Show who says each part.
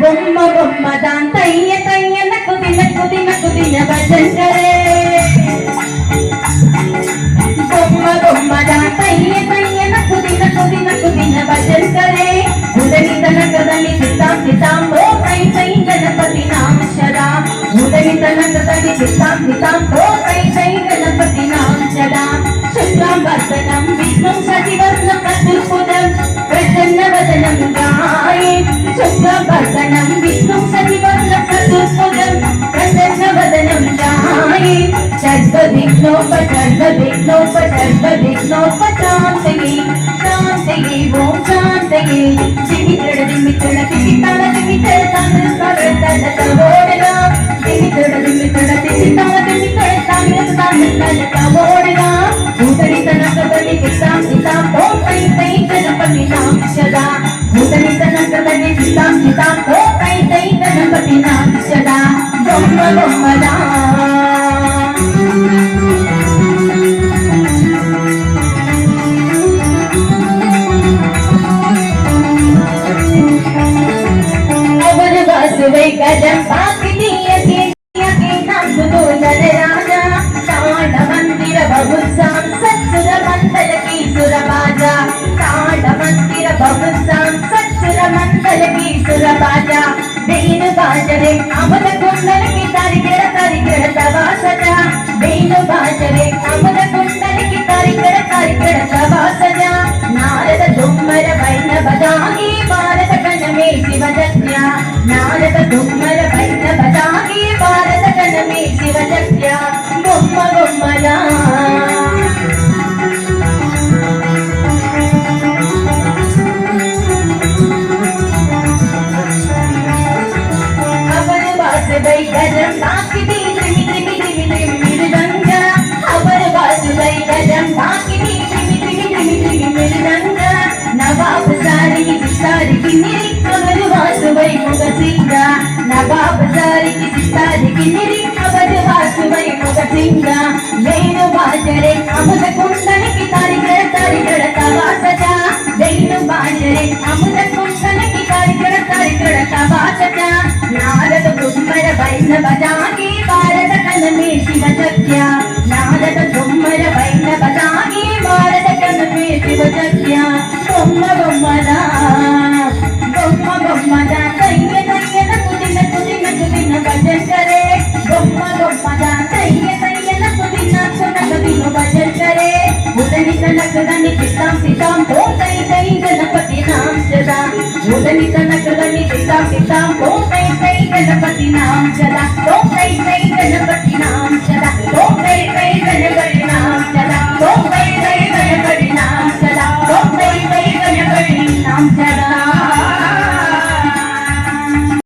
Speaker 1: బొమ్మ బొమ్మ దాంతయ్య తయ్య నకు దిన కుదిన కుదిన భజంగరే బొమ్మ బొమ్మ దాంతయ్య తయ్య నకు దిన కుదిన కుదిన భజంగరే ఉదని తన కదని సితాం సితాం ఓ కై కై గణపతి నామ శరా ఉదని తన కదని సితాం సితాం सर्व विघ्नोपट सर्व विघ्नोपट सर्व विघ्नोपट शांतये शांतये ओम शांतये जिमित्रड जिमित्रड तिचिताल जिमित्रड तांद्र तांद्र तांद्र तावोडगा जिमित्रड जिमित्रड तिचिताल जिमित्रड तांद्र तांद्र तांद्र तावोडगा भूतनि तनकबलि कितां कितां ओम तै तै गणपति नाम सदा भूतनि तनकबलि कितां कितां ओम तै तै गणपति नाम सदा ब्रह्म ब्रह्म नाम భాష వేణు భాషవే అమల కుండలకి తరిగడ తరిగడ తవాసట వేణు భాషవే అమల కుండలకి తరిగడ తరిగడ తవాసట నారద దుమ్మర వైన బదామి భారత కణమే శివదన్య నారద దుమ్మర గజం తాకిది త్రిమి త్రిమి త్రిమి త్రిమి మృదంగ అవర బాజులై గజం తాకిది త్రిమి త్రిమి త్రిమి త్రిమి మృదంగ నవాబ్ సారికి సారికి నిరి అవరు వాసువై ముగ సింగ. నవాబ్ సారికి సారికి నిరి అవరు వాసువై ముగ సింగ. లేను वैनपदानि भारतकलमे शिवचर्या नारद ब्रह्मर वैनपदानि भारतकलमे शिवचर्या బొమ్మ బొమ్మదా బొమ్మ బొమ్మదా కయ్య కయ్యన కుదిన కుదిన కుదిన భజంకరే. బొమ్మ బొమ్మదా కయ్య కయ్యన కుదిన సునక దిన భజంకరే. ఉదని సనకదని పిస్తాం సితాం ఓ కై కై గణపతి నాం సదా. ఉదని సనకదని పిస్తాం సితాం ఓ गणपति नाम चला ओम नई नई गणपति नाम चला ओम नई नई गणपति